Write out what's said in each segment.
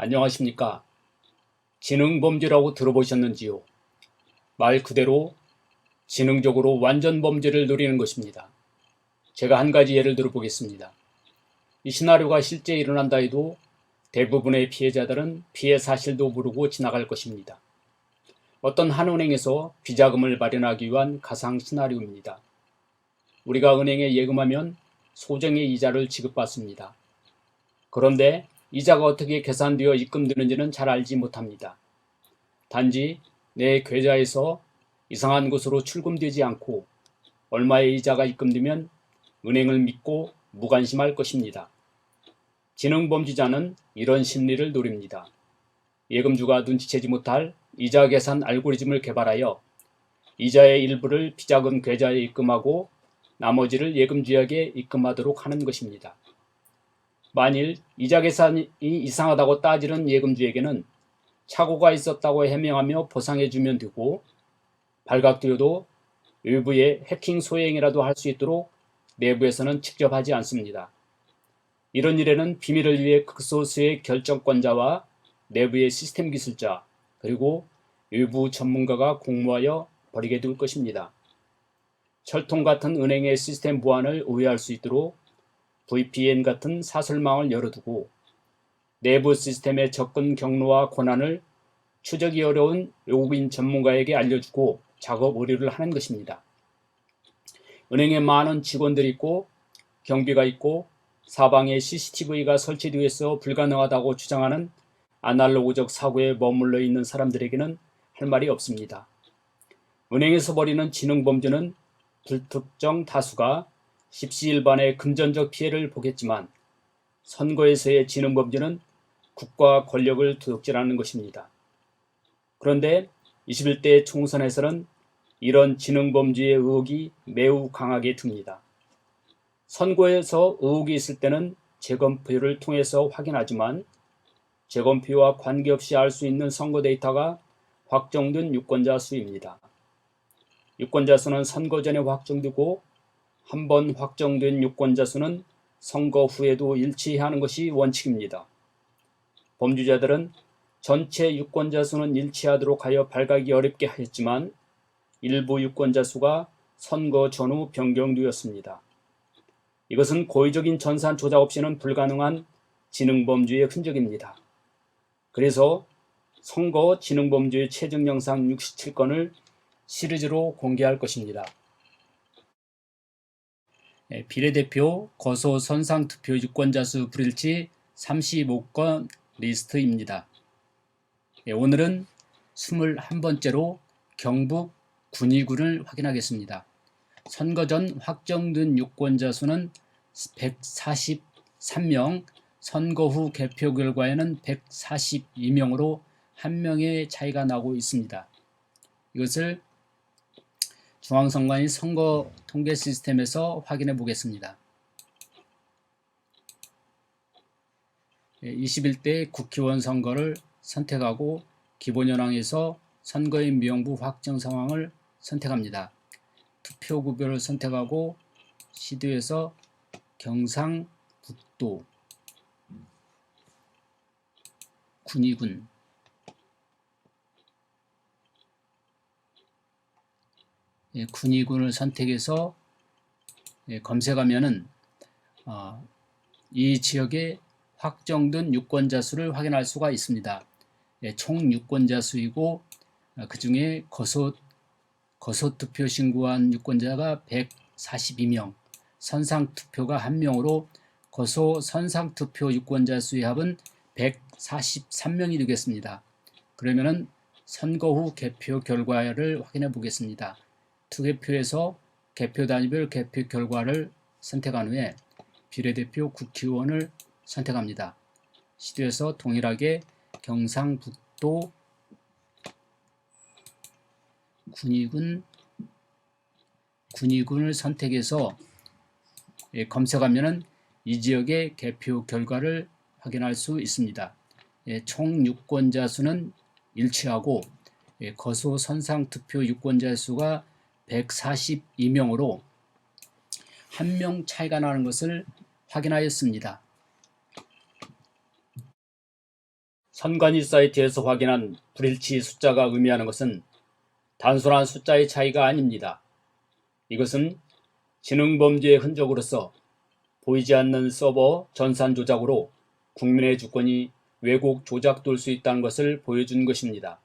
안녕하십니까. 지능범죄라고 들어보셨는지요? 말 그대로 지능적으로 완전 범죄를 노리는 것입니다. 제가 한 가지 예를 들어 보겠습니다. 이 시나리오가 실제 일어난다 해도 대부분의 피해자들은 피해 사실도 모르고 지나갈 것입니다. 어떤 한 은행에서 비자금을 마련하기 위한 가상 시나리오입니다. 우리가 은행에 예금하면 소정의 이자를 지급받습니다. 그런데 이자가 어떻게 계산되어 입금되는지는 잘 알지 못합니다. 단지 내 계좌에서 이상한 곳으로 출금되지 않고 얼마의 이자가 입금되면 은행을 믿고 무관심할 것입니다. 지능범죄자는 이런 심리를 노립니다. 예금주가 눈치채지 못할 이자 계산 알고리즘을 개발하여 이자의 일부를 비자금 계좌에 입금하고 나머지를 예금주에게 입금하도록 하는 것입니다. 만일 이자 계산이 이상하다고 따지는 예금주에게는 착오가 있었다고 해명하며 보상해주면 되고 발각되어도 외부의 해킹 소행이라도 할 수 있도록 내부에서는 직접 하지 않습니다. 이런 일에는 비밀을 위해 극소수의 결정권자와 내부의 시스템 기술자 그리고 외부 전문가가 공모하여 벌이게 될 것입니다. 철통 같은 은행의 시스템 보안을 오해할 수 있도록 VPN 같은 사설망을 열어두고 내부 시스템의 접근 경로와 권한을 추적이 어려운 외국인 전문가에게 알려주고 작업 의뢰를 하는 것입니다. 은행에 많은 직원들이 있고 경비가 있고 사방에 CCTV가 설치되어 있어 불가능하다고 주장하는 아날로그적 사고에 머물러 있는 사람들에게는 할 말이 없습니다. 은행에서 벌이는 지능 범죄는 불특정 다수가 십시일반의 금전적 피해를 보겠지만 선거에서의 지능 범죄는 국가 권력을 도둑질하는 것입니다. 그런데 21대 총선에서는 이런 지능 범죄의 의혹이 매우 강하게 듭니다. 선거에서 의혹이 있을 때는 재검표를 통해서 확인하지만 재검표와 관계없이 알 수 있는 선거 데이터가 확정된 유권자 수입니다. 유권자 수는 선거 전에 확정되고 한 번 확정된 유권자 수는 선거 후에도 일치하는 것이 원칙입니다. 범죄자들은 전체 유권자 수는 일치하도록 하여 발각이 어렵게 하였지만 일부 유권자 수가 선거 전후 변경되었습니다. 이것은 고의적인 전산 조작 없이는 불가능한 지능범죄의 흔적입니다. 그래서 선거 지능범죄의 최종 영상 67건을 시리즈로 공개할 것입니다. 예, 비례대표 거소 선상 투표 유권자 수 불일치 35건 리스트입니다. 예, 오늘은 21번째로 경북 군위군을 확인하겠습니다. 선거 전 확정된 유권자 수는 143명, 선거 후 개표 결과에는 142명으로 한 명의 차이가 나고 있습니다. 이것을 중앙선관위 선거 통계 시스템에서 확인해 보겠습니다. 21대 국회의원 선거를 선택하고 기본현황에서 선거인 미용부 확정 상황을 선택합니다. 투표 구별을 선택하고 시도에서 경상북도 군위군 예, 군위군을 선택해서 예, 검색하면은 어, 이 지역의 확정된 유권자 수를 확인할 수가 있습니다. 예, 총 유권자 수이고 어, 그 중에 거소 거소 투표 신고한 유권자가 142명, 선상 투표가 1명으로 거소 선상 투표 유권자 수의 합은 143명이 되겠습니다. 그러면은 선거 후 개표 결과를 확인해 보겠습니다. 투개표에서 개표 단위별 개표 결과를 선택한 후에 비례대표 국회의원을 선택합니다. 시도에서 동일하게 경상북도 군위군 군위군을 선택해서 예, 검색하면은 이 지역의 개표 결과를 확인할 수 있습니다. 예, 총 유권자 수는 일치하고 예, 거소 선상 투표 유권자 수가 142명으로 한 명 차이가 나는 것을 확인하였습니다. 선관위 사이트에서 확인한 불일치 숫자가 의미하는 것은 단순한 숫자의 차이가 아닙니다. 이것은 지능범죄의 흔적으로서 보이지 않는 서버 전산 조작으로 국민의 주권이 왜곡 조작될 수 있다는 것을 보여준 것입니다.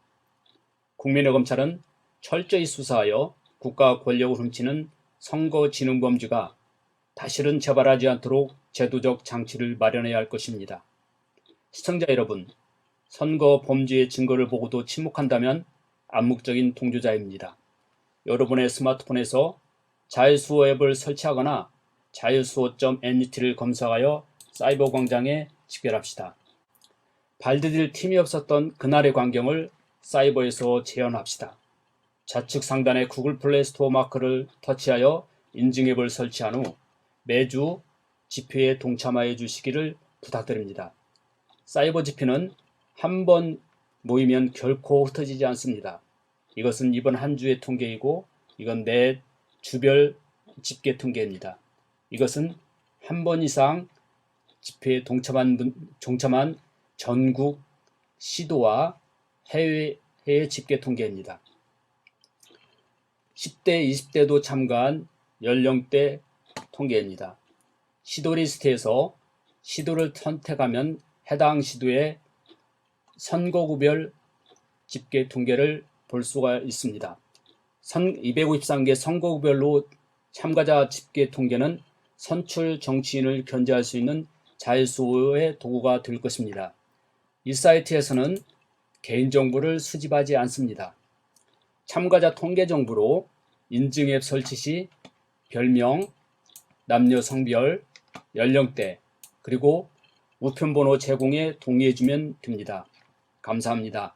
국민의 검찰은 철저히 수사하여 국가 권력을 훔치는 선거 지능범죄가 다시는 재발하지 않도록 제도적 장치를 마련해야 할 것입니다. 시청자 여러분, 선거 범죄의 증거를 보고도 침묵한다면 암묵적인 동조자입니다. 여러분의 스마트폰에서 자유수호 앱을 설치하거나 자유수호.net를 검색하여 사이버 광장에 집결합시다. 발디딜 틈이 없었던 그날의 광경을 사이버에서 재현합시다. 좌측 상단의 구글 플레이 스토어 마크를 터치하여 인증 앱을 설치한 후 매주 집회에 동참하여 주시기를 부탁드립니다. 사이버 집회는 한 번 모이면 결코 흩어지지 않습니다. 이것은 이번 한 주의 통계이고 이건 내 주별 집계 통계입니다. 이것은 한 번 이상 집회에 동참한 분, 동참한 전국 시도와 해외, 해외 집계 통계입니다. 10대, 20대도 참가한 연령대 통계입니다. 시도 리스트에서 시도를 선택하면 해당 시도의 선거구별 집계 통계를 볼 수가 있습니다. 선 253개 선거구별로 참가자 집계 통계는 선출 정치인을 견제할 수 있는 자율수호의 도구가 될 것입니다. 이 사이트에서는 개인정보를 수집하지 않습니다. 참가자 통계 정보로 인증 앱 설치 시 별명, 남녀 성별, 연령대, 그리고 우편번호 제공에 동의해주면 됩니다. 감사합니다.